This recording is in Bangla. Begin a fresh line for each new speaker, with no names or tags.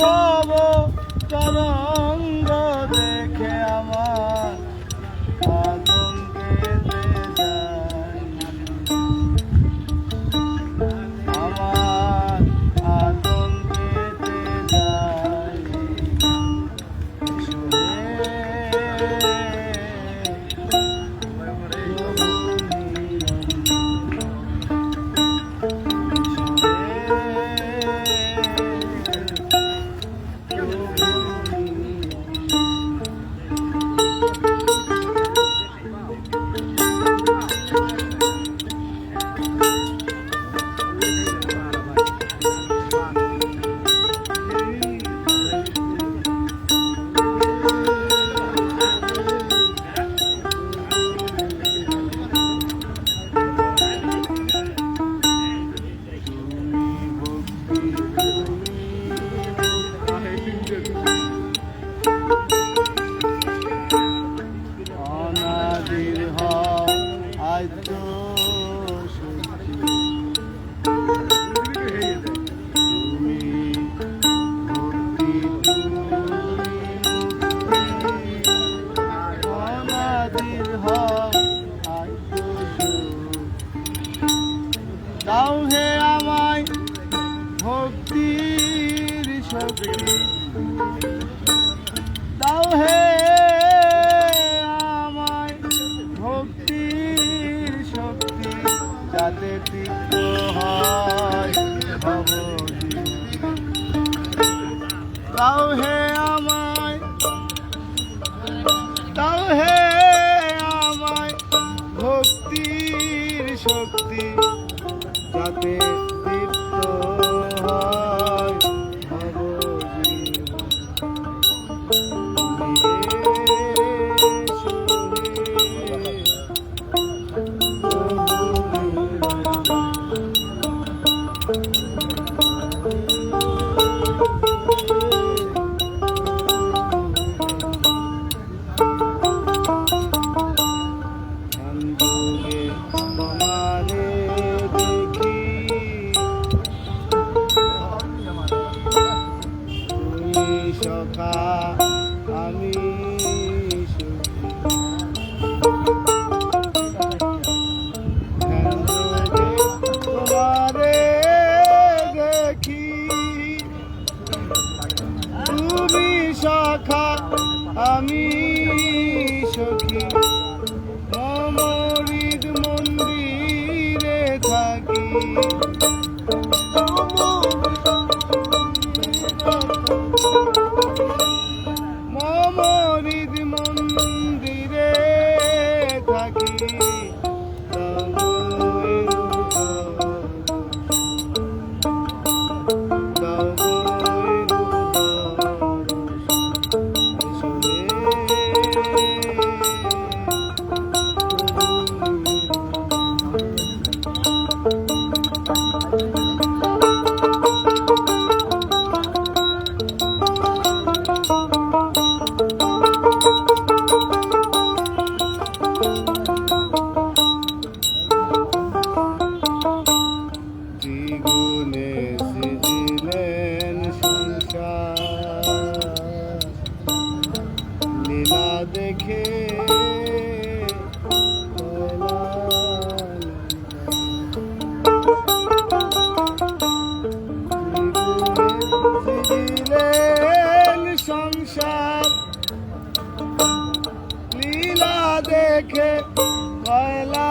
ভব তরঙ্গ দেখে আমার আতঙ্কেতে যায়। আমার আতঙ্কেতে যায়। দাও হে আমায় ভক্তির শক্তি দাও হে আমায় ভক্তির শক্তি, যাতে তৃপ্ত হয়। দাও হে আমায়, দাও হে আমি দেখে সংসার লীলা দেখে কয়লা